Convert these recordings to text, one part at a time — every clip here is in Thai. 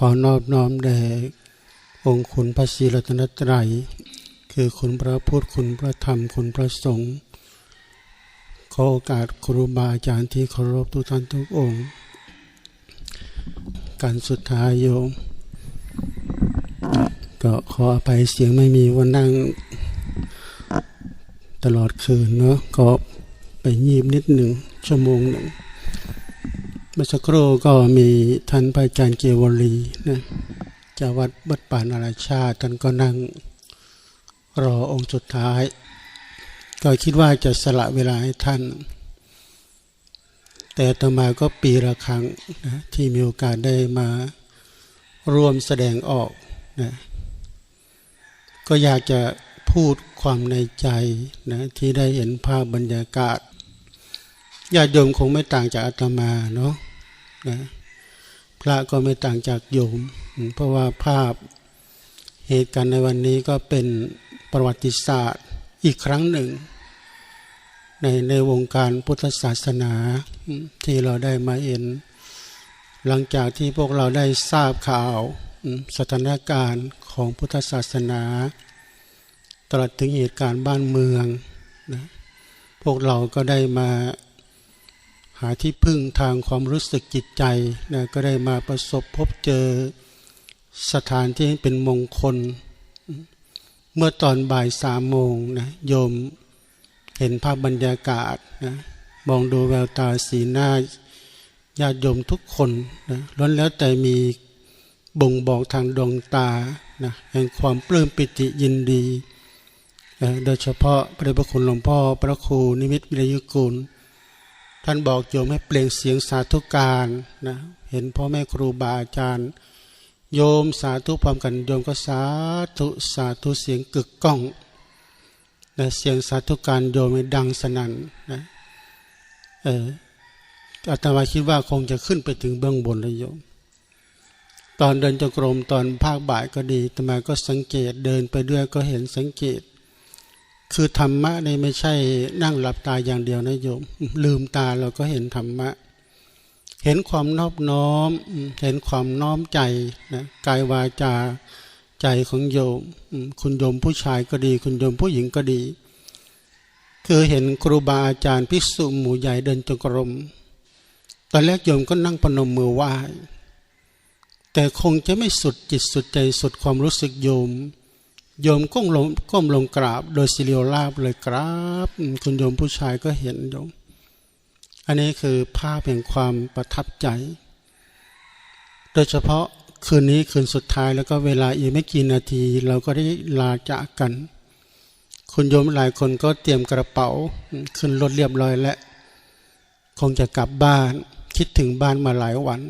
ขอนอบน้อมแด่องค์คุณพระศรีรัตนตรัย คือคุณพระพุทธคุณพระธรรมคุณพระสงฆ์ขอโอกาสครูบาอาจารย์ที่เคารพทุกท่านทุกองค์การสุดท้ายโยม ก็ขออภัยเสียงไม่มีวันนั่งตลอดคืนเนาะก็ไปยีบนิดหนึ่งชั่วโมงหนึ่ง มื่อสักครู่ก็มีท่านพระอาจารย์เกวลีนะเจาวัดบัดป่านาราชาติท่านก็นั่งรอองค์สุดท้าย ก็คิดว่าจะสละเวลาให้ท่าน แต่ต่อมาก็ปีละครั้งนะที่มีโอกาสได้มาร่วมแสดงออกนะก็อยากจะพูดความในใจนะที่ได้เห็นภาพบรรยากาศญาติโยมคงไม่ต่างจากอาตมาเนาะ นะพระก็ไม่ต่างจากโยม เพราะว่าภาพเหตุการณ์ในวันนี้ก็เป็นประวัติศาสตร์อีกครั้งหนึ่ง ในในวงการพุทธศาสนาที่เราได้มาเห็น หลังจากที่พวกเราได้ทราบข่าวสถานการณ์ของพุทธศาสนาตลอดถึงเหตุการณ์บ้านเมืองนะพวกเราก็ได้มา หาที่พึ่งทางความรู้สึกจิตใจนะก็ได้มาประสบพบเจอสถานที่เป็นมงคล เมื่อตอนบ่ายสามโมงนะโยมเห็นภาพบรรยากาศนะมองดูแววตาสีหน้าญาติโยมทุกคนนะล้วนแล้วแต่มีบ่งบอกทางดวงตานะแห่งความปลื้มปิติยินดีโดยเฉพาะพระเดชพระคุณหลวงพ่อพระครูนิมิตวิรยุกุล ท่านบอกโยมให้เปล่งเสียงสาธุการนะเห็นพ่อแม่ครูบาอาจารย์ โยมสาธุพร้อมกันโยมก็สาธุสาธุเสียงกึกก้องนะเสียงสาธุการโยมดังสนั่นนะเอออาตมาคิดว่าคงจะขึ้นไปถึงเบื้องบนเลยโยม ตอนเดินจงกรมตอนภาคบ่ายก็ดีอาตมาก็สังเกตเดินไปด้วยก็เห็นสังเกต คือธรรมะนี่ไม่ใช่นั่งหลับตาอย่างเดียวนะโยม ลืมตาเราก็เห็นธรรมะ เห็นความนอบน้อม เห็นความน้อมใจนะกายวาจาใจของโยม คุณโยมผู้ชายก็ดี คุณโยมผู้หญิงก็ดี คือเห็นครูบาอาจารย์ภิกษุหมู่ใหญ่เดินจงกรม ตอนแรกโยมก็นั่งปนมมือไหว้แต่คงจะไม่สุดจิตสุดใจสุดความรู้สึกโยม โยมก้มลงก้มลงกราบ โดยสิริโอลาบเลยกราบ คุณโยมผู้ชายก็เห็นโยม อันนี้คือภาพแห่งความประทับใจ โดยเฉพาะคืนนี้คืนสุดท้ายแล้วก็เวลาอีกไม่กี่นาทีเราก็ได้ลาจากกัน คุณโยมหลายคนก็เตรียมกระเป๋าขึ้นรถเรียบร้อยแล้วคงจะกลับบ้านคิดถึงบ้านมาหลายวัน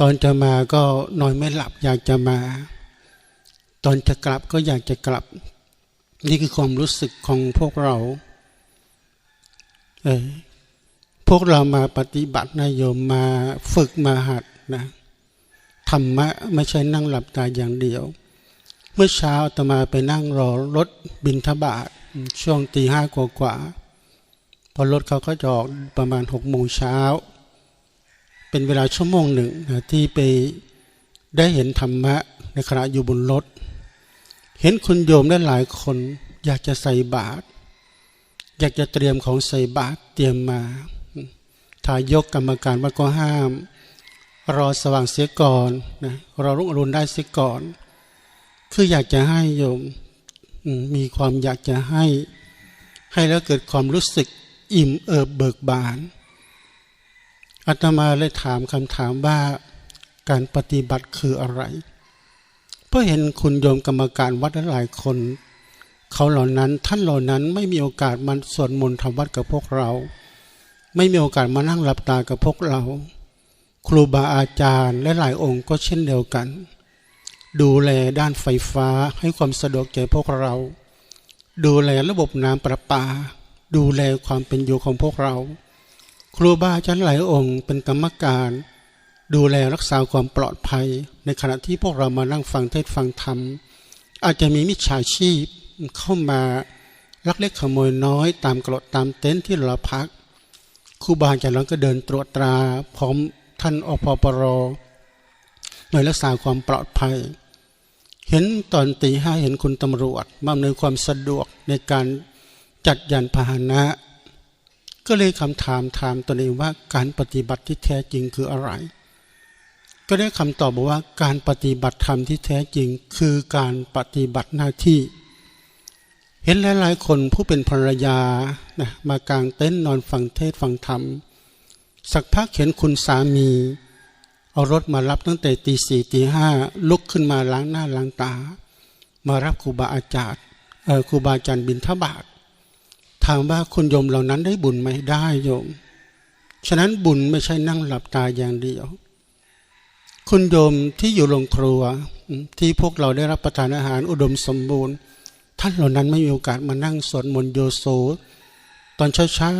ตอนจะมาก็นอนไม่หลับอยากจะมา ตอนจะกลับก็อยากจะกลับ นี่คือความรู้สึกของพวกเราเออพวกเรามาปฏิบัตินายโยมมาฝึกมาหัดนะธรรมะไม่ใช่นั่งหลับตาอย่างเดียว เมื่อเช้าตมาไปนั่งรอรถบินทบาทช่วงตีห้ากว่ากว่าพอรถเขาก็จอดประมาณหกโมงเช้า เป็นเวลาชั่วโมงหนึ่งนะที่ไปได้เห็นธรรมะในขณะอยู่บนรถ เห็นคุณโยมได้หลายคน อยากจะใส่บาตรอยากจะเตรียมของใส่บาตรเตรียมมาทายกกรรมการวัดก็ห้าม รอสว่างเสียก่อนนะรอรุ่งอรุณได้เสียก่อน คืออยากจะให้โยมมีความอยากจะให้ ให้แล้วเกิดความรู้สึกอิ่มเอิบเบิกบานอาตมาเลยถามคำถามว่าการปฏิบัติคืออะไร ราะเห็นคุณโยมกรรมการวัดหลายคน เขาเหล่านั้นท่านเหล่านั้นไม่มีโอกาสมาสวดมนต์ทำวัดกับพวกเรา ไม่มีโอกาสมานั่งหลับตากับพวกเรา ครูบาอาจารย์และหลายองค์ก็เช่นเดียวกัน ดูแลด้านไฟฟ้าให้ความสะดวกแก่พวกเรา ดูแลระบบน้ำประปา ดูแลความเป็นอยู่ของพวกเรา ครูบาอาจารย์หลายองค์เป็นกรรมการ ดูแลรักษาความปลอดภัย ในขณะที่พวกเรามานั่งฟังเทศฟังธรรม อาจจะมีมิจฉาชีพเข้ามาลักเล็กขโมยน้อยตามกรดตามเต็นท์ที่เราพักครูบาอาจารย์ก็เดินตรวจตราพร้อมท่านอพปรน่วยรักษาความปลอดภัย เห็นตอนตีห้าเห็นคุณตำรวจมาอำนวยความสะดวกในการจัดยานพาหนะ ก็เลยคำถามถามตัวเองว่าการปฏิบัติที่แท้จริงคืออะไร ก็ได้คำตอบบอกว่าการปฏิบัติธรรมที่แท้จริงคือการปฏิบัติหน้าที่ เห็นหลายๆคนผู้เป็นภรรยานะมากางเต็นท์นอนฟังเทศฟังธรรม สักพักเห็นคุณสามี เอารถมารับตั้งแต่ตีสี่ตีห้าลุกขึ้นมาล้างหน้าล้างตา มารับครูบาอาจารย์ครูบาอาจารย์บินทบาทถามว่าคุณโยมเหล่านั้นได้บุญไหมได้โยม ฉะนั้นบุญไม่ใช่นั่งหลับตาอย่างเดียว คุณโยมที่อยู่โรงครัวที่พวกเราได้รับประทานอาหารอุดมสมบูรณ์ ท่านเหล่านั้นไม่มีโอกาสมานั่งสวดมนต์โยโซตอนเช้า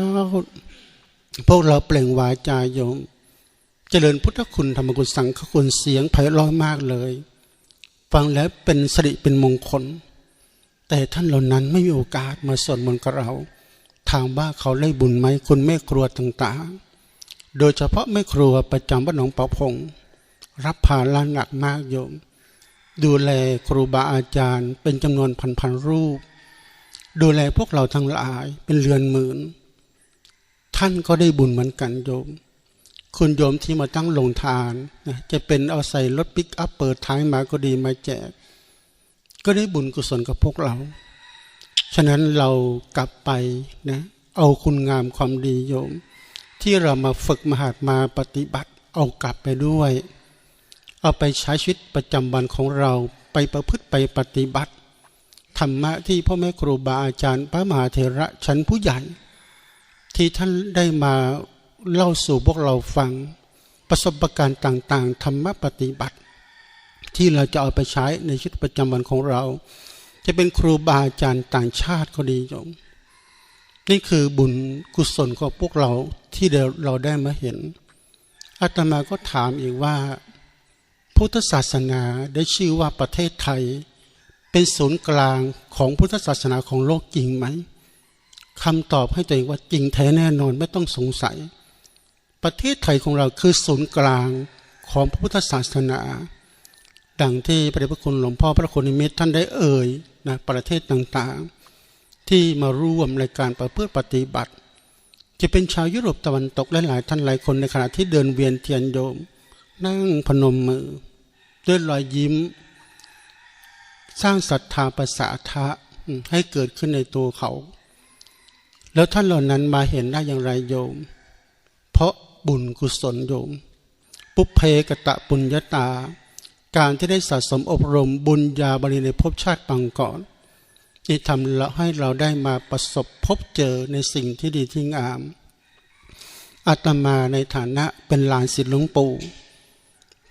ๆพวกเราเปล่งวาจาโยม เจริญพุทธคุณธรรมกุศสังฆคุณเสียงไพเราะมากเลย ฟังแล้วเป็นสิริเป็นมงคล แต่ท่านเหล่านั้นไม่มีโอกาสมาสวดมนต์กับเรา ถามว่าเขาได้บุญไหมคุณแม่ครัวต่างๆ โดยเฉพาะแม่ครัวประจำบ้านหนองเปาพง รับภาระหนักมากโยม ดูแลครูบาอาจารย์ เป็นจำนวนพันๆรูป ดูแลพวกเราทั้งหลายเป็นเรือนหมื่น ท่านก็ได้บุญเหมือนกันโยม คุณโยมที่มาตั้งลงทานนะจะเป็นเอาใส่รถปิกอัพเปิดท้ายมาก็ดีมาแจก ก็ได้บุญกุศลกับพวกเรา ฉะนั้นเรากลับไปนะเอาคุณงามความดีโยม ที่เรามาฝึกมหาดมาปฏิบัติเอากลับไปด้วย เอาไปใช้ชีวิตประจำวันของเราไปประพฤติไปปฏิบัติ ธรรมะที่พ่อแม่ครูบาอาจารย์พระมหาเถระชั้นผู้ใหญ่ ที่ท่านได้มาเล่าสู่พวกเราฟังประสบการณ์ต่างๆ ธรรมะปฏิบัติ ที่เราจะเอาไปใช้ในชีวิตประจำวันของเรา จะเป็นครูบาอาจารย์ต่างชาติก็ดีโยมนี่คือบุญกุศลของพวกเราที่เราได้มาเห็นอาตมาก็ถามอีกว่า พุทธศาสนาได้ชื่อว่าประเทศไทย เป็นศูนย์กลางของพุทธศาสนาของโลกจริงไหมคำตอบให้ตัวเองว่าจริงแท้แน่นอนไม่ต้องสงสัย ประเทศไทยของเราคือศูนย์กลางของพุทธศาสนา ดังที่พระเดชพระคุณหลวงพ่อพระคุณนิมิตท่านได้เอ่ยนะประเทศต่างๆ ที่มาร่วมในการประพฤติปฏิบัติ จะเป็นชาวยุโรปตะวันตกและหลายท่านหลายคนในขณะที่เดินเวียนเทียนโยม นั่งพนมมือ ด้วยรอยยิ้ม สร้างศรัทธาประสาทะให้เกิดขึ้นในตัวเขา แล้วท่านเหล่านั้นมาเห็นได้อย่างไรโยม เพราะบุญกุศลโยม ปุเพกตะปุญญาตา การที่ได้สะสมอบรมบุญญาบริในภพชาติปังก่อนที่ทำให้เราได้มาประสบพบเจอในสิ่งที่ดีที่งามอาตมาในฐานะเป็นหลานศิษย์หลวงปู่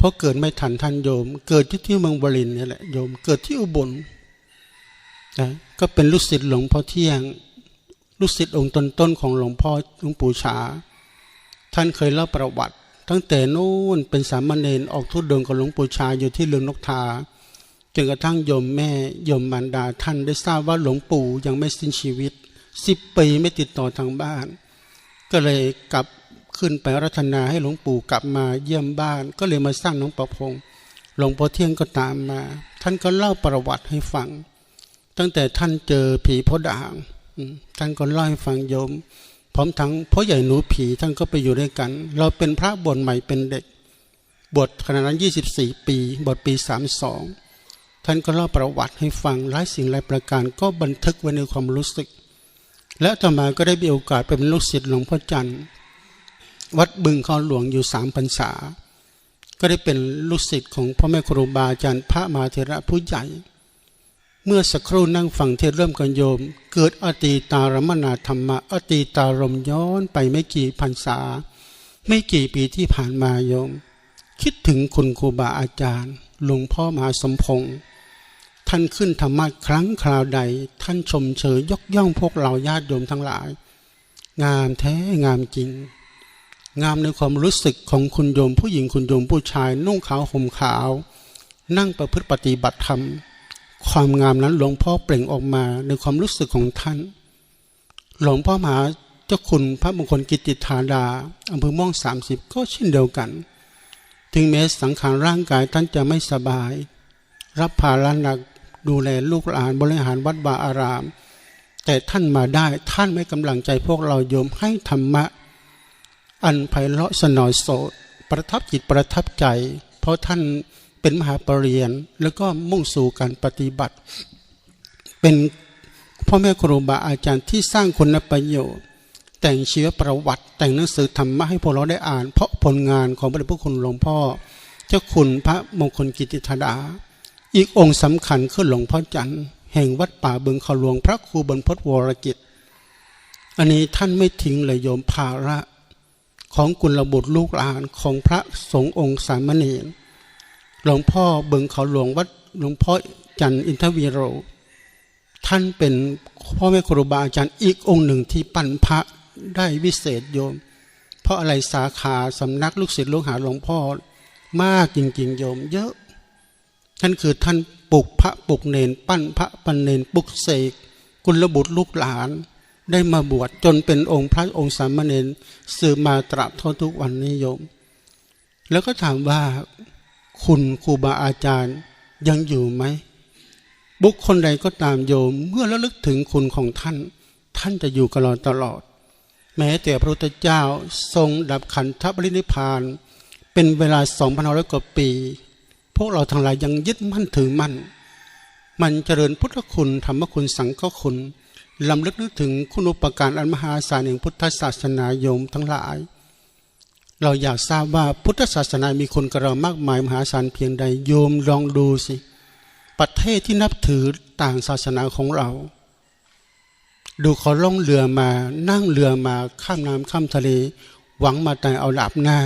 ราะเกิดไม่ทันท่านโยม เกิดที่ที่เมืองบรินนี่แหละโยม เกิดที่อุบลนะก็เป็นลูกศิษย์หลวงพ่อเที่ยง ลูกศิษย์องค์ต้นๆของหลวงพ่อหลวงปู่ชา ท่านเคยเล่าประวัติ ตั้งแต่นู้นเป็นสามเณรออกทุดงกับหลวงปู่ชาอยู่ที่เรืองนกทาจนกระทั่งโยมแม่โยมมารดาท่านได้ทราบว่าหลวงปู่ยังไม่สิ้นชีวิตสิบปีไม่ติดต่อทางบ้าน ก็เลยกลับ ขึ้นไปรัตนาให้หลวงปู่กลับมาเยี่ยมบ้าน ก็เลยมาสร้างน้องประพงหลวงพ่อเที่ยงก็ตามมา ท่านก็เล่าประวัติให้ฟัง ตั้งแต่ท่านเจอผีพ่อด่างท่านก็เล่าให้ฟังโยม พร้อมทั้งพ่อใหญ่หนูผีท่านก็ไปอยู่ด้วยกัน เราเป็นพระบวชใหม่เป็นเด็กบวชขณะนั้น 24 ปีบวชปี 32 ท่านก็เล่าประวัติให้ฟังหลายสิ่งหลายประการก็บันทึกไว้ในความรู้สึก และต่อมาก็ได้มีโอกาสเป็นลูกศิษย์หลวงพ่อจันทร์ วัดบึงเขาหลวงอยู่สามพรรษา ก็ได้เป็นลูกศิษย์ของพ่อแม่ครูบาอาจารย์พระมาเถระผู้ใหญ่ เมื่อสักครู่นั่งฟังเทศเริ่มกันโยม เกิดอตีตารมนาธรรมะอตีตารมย้อนไปไม่กี่พรรษา ไม่กี่ปีที่ผ่านมาโยม คิดถึงคุณครูบาอาจารย์หลวงพ่อมหาสมพงษ์ท่านขึ้นธรรมะครั้งคราวใด ท่านชมเชยยกย่องพวกเราญาติโยมทั้งหลาย งามแท้งามจริง งามในความรู้สึกของคุณโยมผู้หญิงคุณโยมผู้ชาย นุ่งขาวห่มขาว นั่งประพฤติปฏิบัติธรรม ความงามนั้นหลวงพ่อเปล่งออกมาในความรู้สึกของท่าน หลวงพ่อมหาเจ้าคุณพระมงคลกิติธาดาอำเภอม่วงสามสิบก็เช่นเดียวกัน ถึงแม้สังขารร่างกายท่านจะไม่สบาย รับภาระหนักดูแลลูกหลานบริหารวัดวาอาราม แต่ท่านมาได้ท่านไม่กำลังใจพวกเราโยมให้ธรรมะ อันไพเราะสนอยโสดประทับจิตประทับใจ เพราะท่านเป็นมหาปรริญญาแล้วก็มุ่งสู่การปฏิบัติ เป็นพ่อแม่ครูบาอาจารย์ที่สร้างคุณประโยชน์ แต่งชีวประวัติ แต่งหนังสือธรรมะให้พวกเราได้อ่าน เพราะผลงานของพระเดชพระคุณหลวงพ่อ เจ้าคุณพระมงคลกิติธดา อีกองค์สำคัญคือหลวงพ่อจันทร์แห่งวัดป่าบึงขาหลวงพระครูบรรพตวรกิจ อันนี้ท่านไม่ทิ้งเลยโยมภาระ ของกุลบุตรลูกหลานของพระสงฆ์องค์สามเณรหลวงพ่อเบิงเขาหลวงวัดหลวงพ่อจันอินทวีโร ท่านเป็นพ่อแม่ครูบาอาจารย์อีกองค์หนึ่งที่ปั้นพระได้วิเศษโยม เพราะอะไรสาขาสำนักลูกศิษย์ลูกหาหลวงพ่อมากจริงๆโยม เยอะ ท่านคือท่านปลุกพระปลุกเนนปั้นพระปั้นเนนปลุกเสกกุลบุตรลูกหลาน ได้มาบวชจนเป็นองค์พระองค์สามเณรสืบมาตราบทุกวันนี้โยม แล้วก็ถามว่าคุณครูบาอาจารย์ยังอยู่ไหม บุคคลใดก็ตามโยม เมื่อระลึกถึงคุณของท่าน ท่านจะอยู่กับเราตลอด แม้แต่พระพุทธเจ้าทรงดับขันธปรินิพาน เป็นเวลาสองพันห้าร้อยกว่าปี พวกเราทั้งหลายยังยึดมั่นถือมั่น มันเจริญพุทธคุณธรรมคุณสังฆคุณ ลำลึกนึกถึงคุณอุปการอันมหาศาลแห่งพุทธศาสนาโยมทั้งหลาย เราอยากทราบว่าพุทธศาสนามีคนกับเรามากมายมหาศาลเพียงใดโยมลองดูสิ ประเทศที่นับถือต่างศาสนาของเรา ดูเขาล่องเรือมานั่งเรือมาข้ามน้ำข้ามทะเล หวังมาแต่เอาหลับหน้า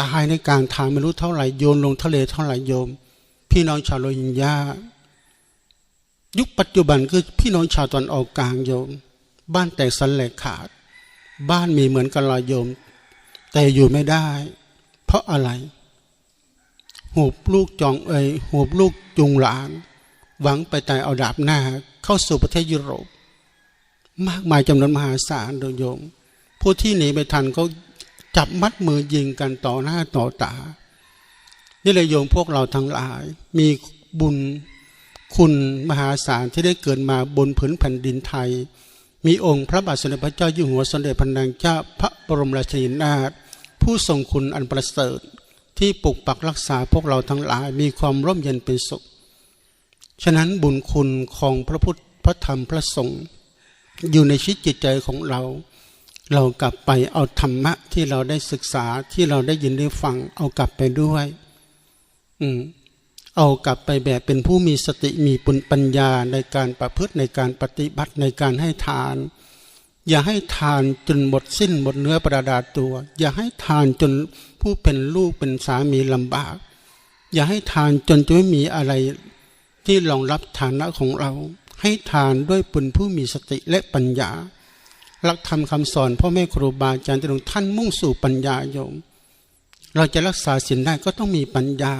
ตายในกลางทางไม่รู้เท่าไหร่โยนลงทะเลเท่าไหร่โยม พี่น้องชาวโรฮิงญา ยุคปัจจุบันคือพี่น้องชาวตอนออกกลางโยม บ้านแตกสันเหลาขาด บ้านมีเหมือนกันลอยโยม แต่อยู่ไม่ได้ เพราะอะไรหูบลูกจองเอยหูบลูกจุงหลาน หวังไปแต่เอาดาบหน้า เข้าสู่ประเทศยุโรป มากมายจำนวนมหาศาลโดยโยม ผู้ที่หนีไม่ทันก็จับมัดมือยิงกันต่อหน้าต่อตา นี่เลยโยมพวกเราทั้งหลายมีบุญ คุณมหาศาลที่ได้เกิดมาบนผืนแผ่นดินไทย มีองค์พระบาทสมเด็จพระเจ้าอยู่หัวสมเด็จพระนางเจ้าพระบรมราชินีนาถผู้ทรงคุณอันประเสริฐที่ปกปักรักษาพวกเราทั้งหลายมีความร่มเย็นเป็นสุข ฉะนั้นบุญคุณของพระพุทธพระธรรมพระสงฆ์อยู่ในชีวิตจิตใจของเรา เรากลับไปเอาธรรมะที่เราได้ศึกษาที่เราได้ยินได้ฟังเอากลับไปด้วย อืม เอากลับไปแบบเป็นผู้มีสติมีปุญปัญญาในการประพฤติในการปฏิบัติในการให้ทาน อย่าให้ทานจนหมดสิ้นหมดเนื้อประดาตัว อย่าให้ทานจนผู้เป็นลูกเป็นสามีลำบาก อย่าให้ทานจนจะไม่มีอะไรที่รองรับฐานะของเรา ให้ทานด้วยปุญผู้มีสติและปัญญา หลักธรรมคำสอนพ่อแม่ครูบาอาจารย์ที่ลงท่านมุ่งสู่ปัญญาโยม เราจะรักษาศีลได้ก็ต้องมีปัญญา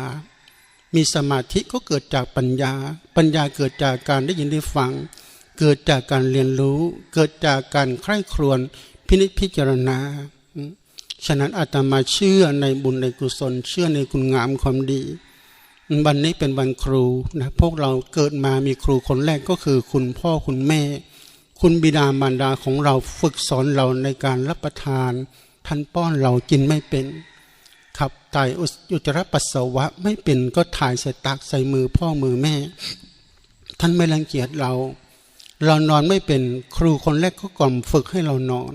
มีสมาธิก็เกิดจากปัญญา ปัญญาเกิดจากการได้ยินได้ฟัง เกิดจากการเรียนรู้ เกิดจากการใคร่ครวญพินิจพิจารณา ฉะนั้นอาตมาเชื่อในบุญในกุศล เชื่อในคุณงามความดี วันนี้เป็นวันครูนะพวกเราเกิดมามีครูคนแรกก็คือคุณพ่อคุณแม่ คุณบิดามารดาของเราฝึกสอนเราในการรับประทาน ท่านป้อนเรากินไม่เป็น ถ่ายอุจจาระปัสสาวะไม่เป็นก็ถ่ายใส่ตักใส่มือพ่อมือแม่ ท่านไม่รังเกียจเรา เรานอนไม่เป็นครูคนแรกก็กล่อมฝึกให้เรานอน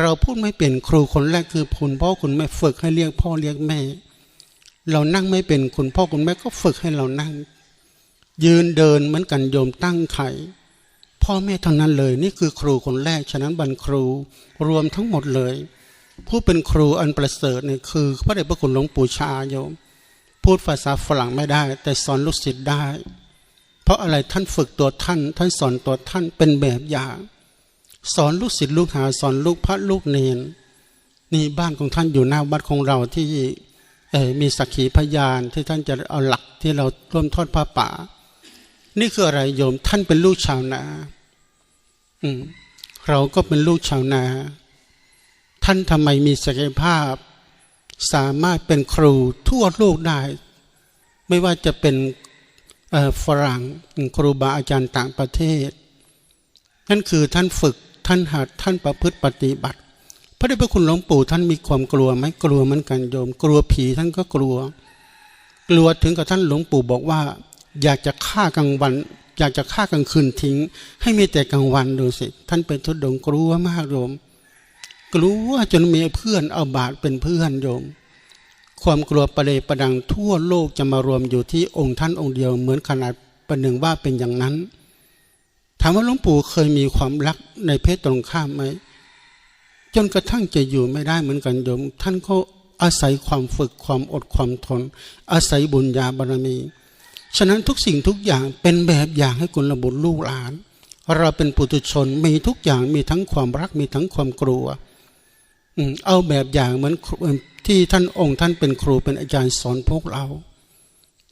เราพูดไม่เป็นครูคนแรกคือคุณพ่อคุณแม่ฝึกให้เรียกพ่อเรียกแม่ เรานั่งไม่เป็นคุณพ่อคุณแม่ก็ฝึกให้เรานั่ง ยืนเดินเหมือนกันโยมตั้งไข่พ่อแม่ทั้งนั้นเลย นี่คือครูคนแรกฉะนั้นบรรครูรวมทั้งหมดเลย ผู้เป็นครูอันประเสริฐเนี่ยคือพระเดชพระคุณหลวงปู่ชาโยม พูดภาษาฝรั่งไม่ได้ แต่สอนลูกศิษย์ได้ เพราะอะไรท่านฝึกตัวท่าน ท่านสอนตัวท่านเป็นแบบอย่าง สอนลูกศิษย์ลูกหาสอนลูกพระลูกเนนนี่บ้านของท่านอยู่หน้าวัดของเราที่มีสักขีพยานที่ท่านจะเอาหลักที่เราร่วมทอดผ้าป่า นี่คืออะไรโยมท่านเป็นลูกชาวนา อืมเราก็เป็นลูกชาวนา ท่านทำไมมีศักยภาพ สามารถเป็นครูทั่วโลกได้ ไม่ว่าจะเป็นฝรั่งครูบาอาจารย์ต่างประเทศ นั่นคือท่านฝึกท่านหัดท่านประพฤติปฏิบัติ พระเดชพระคุณหลวงปู่ท่านมีความกลัวไหมกลัวเหมือนกันโยม กลัวผีท่านก็กลัว กลัวถึงกับท่านหลวงปู่บอกว่า อยากจะฆ่ากลางวัน อยากจะฆ่ากลางคืนทิ้ง ให้มีแต่กลางวันดูสิ ท่านเป็นทุดงกลัวมากโยม กลัวจนมีเพื่อนเอาบาทเป็นเพื่อนโยม ความกลัวประเดประดังทั่วโลกจะมารวมอยู่ที่องค์ท่านองค์เดียวเหมือนขนาดประหนึ่งว่าเป็นอย่างนั้นถามว่าหลวงปู่เคยมีความรักในเพศตรงข้ามไหมจนกระทั่งจะอยู่ไม่ได้เหมือนกันโยม ท่านก็อาศัยความฝึกความอดความทน อาศัยบุญญาบารมี ฉะนั้นทุกสิ่งทุกอย่างเป็นแบบอย่างให้คุณระบุลูกหลาน เราเป็นปุถุชนมีทุกอย่างมีทั้งความรักมีทั้งความกลัว เอาแบบอย่างเหมือนที่ท่านองค์ท่านเป็นครูเป็นอาจารย์สอนพวกเรา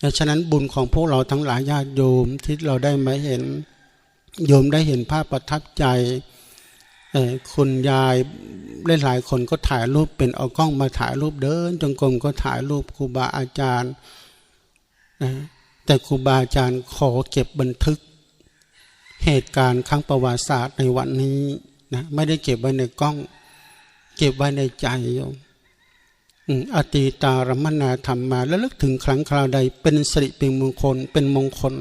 ดังฉะนั้นบุญของพวกเราทั้งหลายญาติโยมที่เราได้มาเห็นโยมได้เห็นภาพประทับใจคุณยายหลายๆคนก็ถ่ายรูปเป็นเอากล้องมาถ่ายรูปเดินจงกรมก็ถ่ายรูปครูบาอาจารย์นะแต่ครูบาอาจารย์ขอเก็บบันทึก เหตุการณ์ครั้งประวัติศาสตร์ในวันนี้นะไม่ได้เก็บไว้ในกล้อง เก็บไว้ในใจโยมอตีตารมนาธรรมมา แล้วลึกถึงครั้งคราวใด เป็นสิริเป็นมงคล เป็นมงคล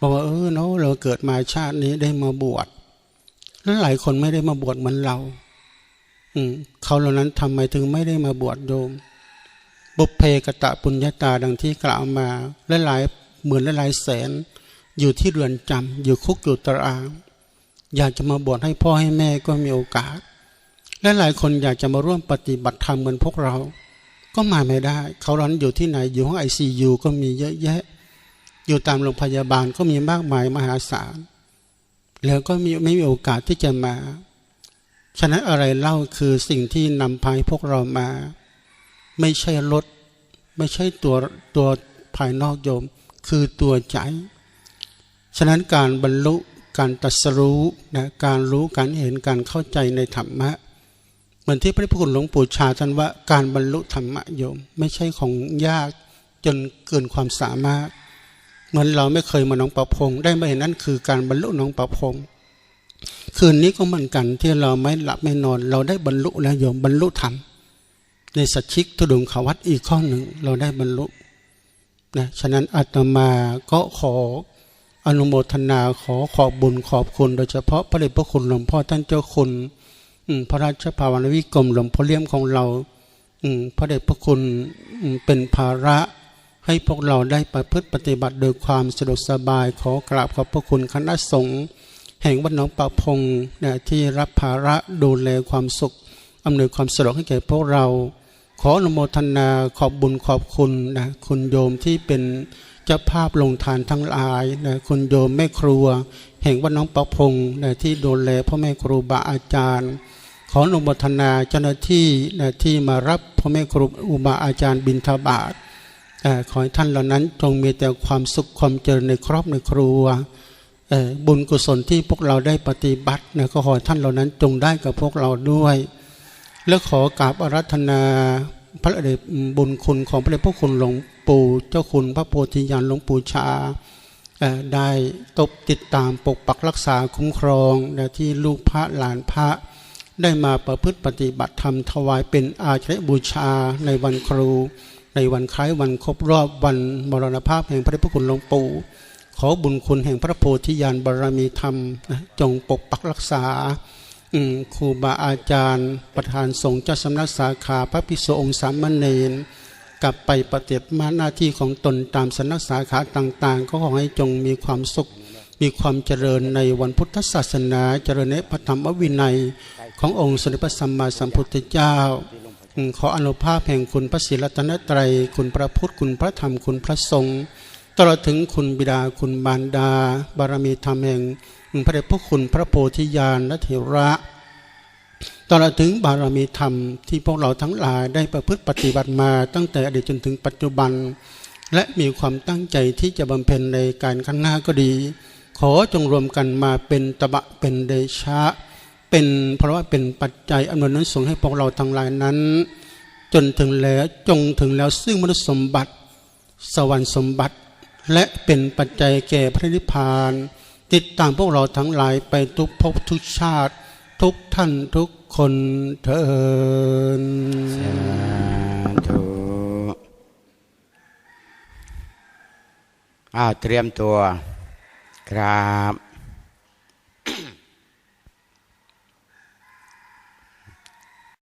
บอกว่าเออเนาะเราเกิดมาชาตินี้ได้มาบวชแล้วหลายคนไม่ได้มาบวชเหมือนเรา อืมเขาเหล่านั้นทำไมถึงไม่ได้มาบวชโยมบุพเพกตะปุญญาตาดังที่กล่าวมาและหลายหมื่นและหลายแสน อยู่ที่เรือนจำอยู่คุกอยู่ตาราง อยากจะมาบวชให้พ่อให้แม่ก็มีโอกาส และหลายคนอยากจะมาร่วมปฏิบัติธรรมเหมือนพวกเรา ก็มาไม่ได้ เขาร้อนอยู่ที่ไหนอยู่ห้องไอซียูก็มีเยอะแยะ อยู่ตามโรงพยาบาลก็มีมากมายมหาศาล แล้วก็มีไม่มีโอกาสที่จะมา ฉะนั้นอะไรเล่าคือสิ่งที่นำพาให้พวกเรามา ไม่ใช่รถ ไม่ใช่ตัวตัวภายนอกโยม คือตัวใจ ฉะนั้นการบรรลุการตัสรู้นะการรู้การเห็นการเข้าใจในธรรมะ เหมือนที่พระพุทธคุณหลวงปู่ชาท่านว่าการบรรลุธรรมโยม ไม่ใช่ของยากจนเกินความสามารถ เหมือนเราไม่เคยมาหนองประพง ได้มาเห็นนั่นคือการบรรลุหนองประพง คืนนี้ก็เหมือนกันที่เราไม่หลับไม่นอน เราได้บรรลุแล้วโยมบรรลุธรรมในสัจชิกทุดงขวัตอีกข้อหนึ่งเราได้บรรลุนะฉะนั้นอาตมาก็ขออนุโมทนาขอขอบบุญขอบคุณ โดยเฉพาะพระเดชพระคุณหลวงพ่อท่านเจ้าคุณ พระราชภาวนาวิกรมหลวงพ่อเลี้ยมของเราพระเดชพระคุณเป็นภาระให้พวกเราได้ประพฤติปฏิบัติโดยความสะดวกสบายขอกราบขอบพระคุณคณะสงฆ์แห่งวัดหนองปะพงที่รับภาระดูแลความสุขอำนวยความสะดวกให้แก่พวกเรา ขออนุโมทนาขอบบุญขอบคุณนะคุณโยมที่เป็นเจ้าภาพลงทานทั้งหลายนะคุณโยมแม่ครัว แห่งวัดน้องประพงนะที่ดูแลพ่อแม่ครูบาอาจารย์ ขออนุโมทนาเจ้าหน้าที่นะที่มารับพ่อแม่ครูอุบาอาจารย์บิณฑบาตขอให้ท่านเหล่านั้นจงมีแต่ความสุขความเจริญในครอบในครัวบุญกุศลที่พวกเราได้ปฏิบัตินะก็ขอให้ท่านเหล่านั้นจงได้กับพวกเราด้วย และขอกราบอารัธนาพระเดชบุญคุณของพระเดชพระคุณหลวงปู่เจ้าคุณพระโพธิญาณหลวงปู่ชา ได้ตบติดตามปกปักรักษาคุ้มครองนะที่ลูกพระหลานพระได้มาประพฤติปฏิบัติธรรมถวายเป็นอาชญบูชาในวันครู ในวันคล้ายวันครบรอบวันมรณภาพแห่งพระเดชพระคุณหลวงปู่ขอบุญคุณแห่งพระโพธิญาณบารมีธรรมจงปกปักรักษาครูบาอาจารย์ ประธานสงฆ์เจ้าสำนักสาขาพระภิกษุองค์สามเณร กลับไปปฏิบัติหน้าที่ของตนตามสนักสาขาต่างๆ ก็ขอให้จงมีความสุข มีความเจริญในวันพุทธศาสนา เจริญในพระธรรมวินัย ขององค์สมเด็จพระสัมมาสัมพุทธเจ้า ขออนุภาพแห่งคุณพระศิรัตนตรัย คุณพระพุทธคุณพระธรรมคุณพระสงฆ์ตลอดถึงคุณบิดาคุณมารดา บารมีธรรมแห่งพระเดชพระคุณพระโพธิญาณและเถระ ตลอดถึงบารมีธรรมที่พวกเราทั้งหลายได้ประพฤติปฏิบัติมาตั้งแต่อดีตจนถึงปัจจุบัน และมีความตั้งใจที่จะบำเพ็ญในการข้างหน้าก็ดี ขอจงรวมกันมาเป็นตบะเป็นเดชะ เป็นเพราะว่าเป็นปัจจัยอำนวยนุนส่งให้พวกเราทั้งหลายนั้น จนถึงแล้วจงถึงแล้วซึ่งมนุษย์สมบัติ สวรรค์สมบัติ และเป็นปัจจัยแก่พระนิพพาน ติดตามพวกเราทั้งหลายไปทุกภพทุกชาติ ทุกท่านทุกคนเทินสาธุอ้าวเตรียมตัวครับ